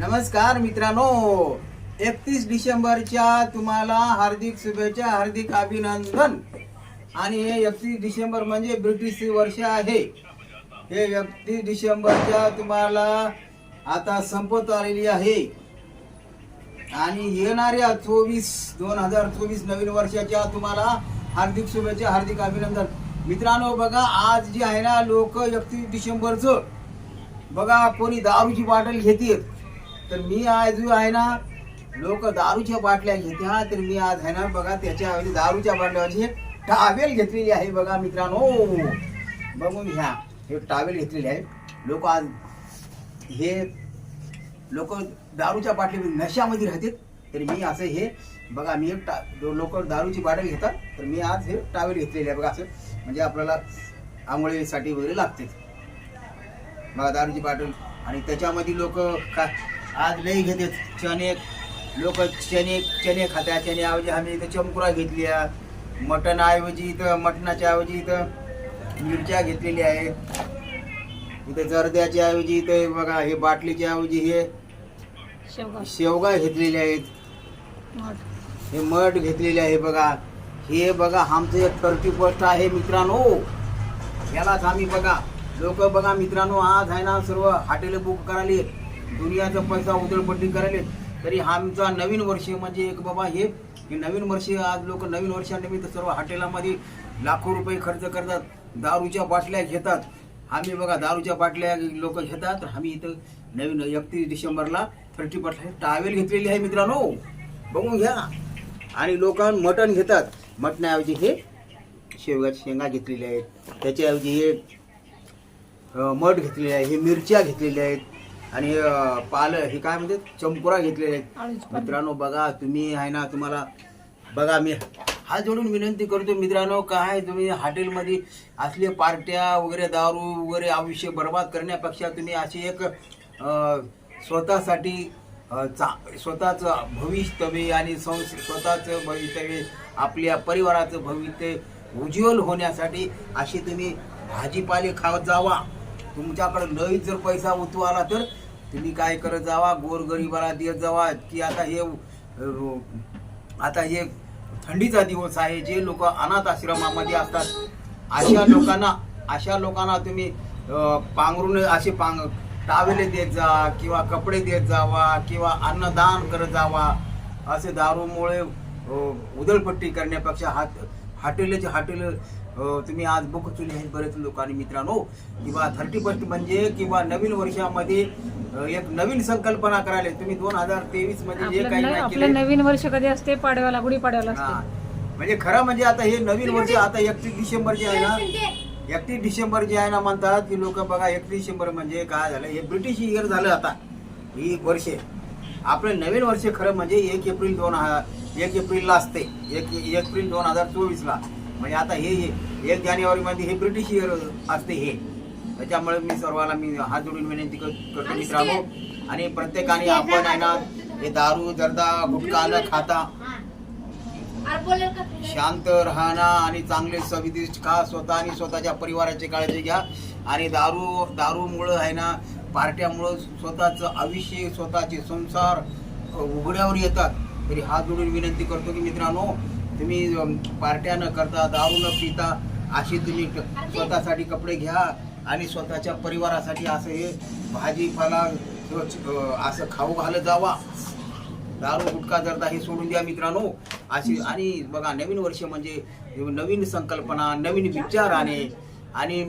नमस्कार मित्रांनो. एकतीस डिसेंबरच्या तुम्हाला हार्दिक शुभेच्छा हार्दिक अभिनंदन. आणि हे एकतीस डिसेंबर म्हणजे ब्रिटिश वर्ष आहे. हे एकतीस डिसेंबरच्या तुम्हाला आता संपत आलेली आहे. आणि येणाऱ्या चोवीस दोन हजार चोवीस नवीन वर्षाच्या तुम्हाला हार्दिक शुभेच्छा हार्दिक अभिनंदन. मित्रांनो बघा आज जे आहे ना लोक एकतीस डिसेंबरचं. बघा कोणी दारूची बाटल घेतील तर मी आज आहे ना लोक दारूच्या बाटल्या घेत्या तर मी आज आहे ना बघा त्याच्या ऐवजी दारूच्या बाटल्याची टावेल घेतलेली आहे बघा मित्रांनो. बघून घ्या हे टावेल घेतलेली आहे. लोक आज हे लोक दारूच्या बाटली नशामध्ये राहतात. तर मी असं हे बघा मी एक टा लोक दारूची बाटल घेतात तर मी आज हे टावेल घेतलेले आहे. बघा असं म्हणजे आपल्याला आंघोळीसाठी वगैरे लागते. बघा दारूची बाटल. आणि त्याच्यामध्ये लोक काय आज लई घेतात चणे. लोक चणे चणे खात्या चणे ऐवजी आम्ही इथं चमकुरा घेतल्या. मटण ऐवजी इथं मटणाच्या ऐवजी इथं मिरच्या घेतलेल्या आहेत. इथं जर्द्याच्या ऐवजी इथं बघा हे बाटलीच्या ऐवजी हे शेवगा. घेतलेले आहेत. हे मठ घेतलेले आहे बघा. हे बघा आमचं एक थर्टी फर्स्ट आहे मित्रांनो. यालाच आम्ही बघा. लोक बघा मित्रांनो आज आहे ना सर्व हॉटेल बुक करायले दुनियाचा पैसा उधळपट्टी करायले तरी आमचा नवीन वर्ष म्हणजे एक बाबा हे की नवीन वर्ष आज लोक नवीन वर्षानिमित्त सर्व हॉटेलामध्ये लाखो रुपये खर्च करतात दारूच्या बाटल्या घेतात. आम्ही बघा दारूच्या बाटल्या लोक घेतात आम्ही इथं नवीन एकतीस डिसेंबरला थर्टी पर्सेंट टावेल घेतलेली आहे मित्रांनो. बघून घ्या. आणि लोक मटण घेतात. मटणाऐवजी हे शेवगाच्या शेंगा घेतलेल्या आहेत. त्याच्याऐवजी हे मठ घेतलेले आहे हे मिरच्या घेतलेल्या आहेत. आणि पाल हे काय म्हणतात? चंपुरा घेतलेले आहेत. मित्रांनो बघा तुम्ही आहे ना तुम्हाला बघा मी हात जोडून विनंती करतो मित्रांनो काय तुम्ही हॉटेलमध्ये असले पार्ट्या वगैरे दारू वगैरे आयुष्य बर्बाद करण्यापेक्षा तुम्ही अशी एक स्वतःसाठी चा- स्वतःचं भवितव्य आणि संस स्वतःचं भवितव्य आपल्या परिवाराचं भवितव्य उज्ज्वल होण्यासाठी अशी तुम्ही भाजीपाले खात जावा. तुमच्याकडे लई जर पैसा उतू आला तर तुम्ही काय करत जावा? गोरगरिबाला देत जावा. की आता हे आता हे थंडीचा दिवस आहे. जे लोक अनाथ आश्रमामध्ये असतात अशा लोकांना अशा लोकांना तुम्ही पांघरून असे पांग टावेले देत जा किंवा कपडे देत जावा किंवा अन्नदान करत जावा. असे दारूमुळे उदळपट्टी करण्यापेक्षा हात हॉटेलचे हॉटेल तुम्ही आज बुक केली आहेत बरेच लोकांनी मित्रांनो किंवा थर्टी फर्स्ट म्हणजे किंवा नवीन वर्षामध्ये एक नवीन संकल्पना करायला तुम्ही दोन हजार तेवीसमध्ये जे काही नाही आपलं नवीन वर्ष कधी असते? पाडव्याला गुढी पाडव्याला हा. असते म्हणजे खरं म्हणजे आता हे नवीन वर्ष आता एकतीस डिसेंबर जे आहे ना एकतीस डिसेंबर जे आहे ना म्हणतात की लोक बघा एकतीस डिसेंबर म्हणजे काय झालं? हे ब्रिटिश इयर झालं आता. ही वर्षे. आपलं नवीन वर्ष खरं म्हणजे एक एप्रिल दोन हा- एक एप्रिलला असते. एक एक एप्रिल दोन हजार चोवीसला. म्हणजे आता हे एक जानेवारी मध्ये हे ब्रिटिश इयर असते हे. त्याच्यामुळे मी सर्वांना मी हात जोडून विनंती कर- करतो मित्रांनो. आणि प्रत्येकाने आपण आहे ना हे दारू जर्दा गुटखा न खाता शांत राहणं आणि चांगले सविदिष्ट खा स्वतः आणि स्वतःच्या परिवाराची काळजी घ्या. आणि दारू दारूमुळं आहे ना पार्ट्यामुळं स्वतःचं आयुष्य स्वतःचे संसार उघड्यावर येतात. तरी हात जोडून विनंती करतो की मित्रांनो तुम्ही पार्ट्या न करता दारू न पिता अशी तुम्ही स्वतःसाठी कपडे घ्या आणि स्वतःच्या परिवारासाठी असं हे भाजीपाला असं खाऊ घालत जावा. दारू गुटखा जर्दा हे सोडून द्या मित्रांनो. अशी आणि बघा नवीन वर्ष म्हणजे नवीन संकल्पना नवीन विचार आणि आणि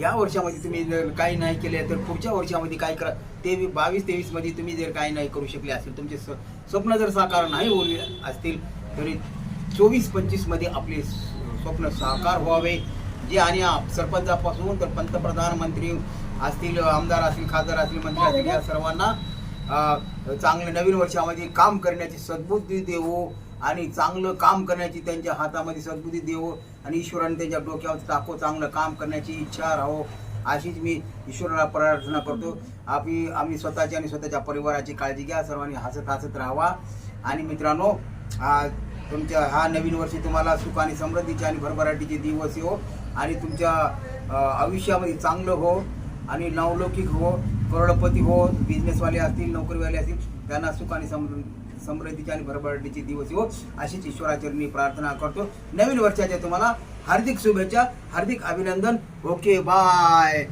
या वर्षामध्ये तुम्ही जर काही नाही केले तर पुढच्या वर्षामध्ये काय करा ते बावीस तेवीसमध्ये तुम्ही जर काही नाही करू शकले असेल तुमचे स्वप्न जर साकार नाही होईल असतील तरी चोवीस पंचवीसमध्ये आपले स्वप्न साकार व्हावे. जे आणि सरपंचापासून तर पंतप्रधान मंत्री असतील आमदार असतील खासदार असतील मंत्री असतील या सर्वांना चांगले चांगलं नवीन वर्षामध्ये काम करण्याची सद्बुद्धी देवो आणि चांगलं काम करण्याची त्यांच्या हातामध्ये सद्बुद्धी देवो आणि ईश्वराने त्यांच्या डोक्यावर टाको चांगलं काम करण्याची इच्छा राहो अशीच मी ईश्वराला प्रार्थना करतो. आपली आम्ही स्वतःची आणि स्वतःच्या परिवाराची काळजी घ्या सर्वांनी हसत हसत राहावा. आणि मित्रांनो तुमच्या हा नवीन वर्षी तुम्हाला सुख आणि समृद्धीचे आणि भरभराटीचे दिवस हो. आणि तुमच्या आयुष्यामध्ये चांगलं हो आणि नवलौकिक हो करोडपती हो बिझनेसवाले असतील नोकरीवाले असतील त्यांना सुख आणि समृ समृद्धीचे आणि भरभराटीचे दिवस येऊ अशीच ईश्वराचरणी प्रार्थना करतो. नवीन वर्षाच्या तुम्हाला हार्दिक शुभेच्छा हार्दिक अभिनंदन. Okay bye.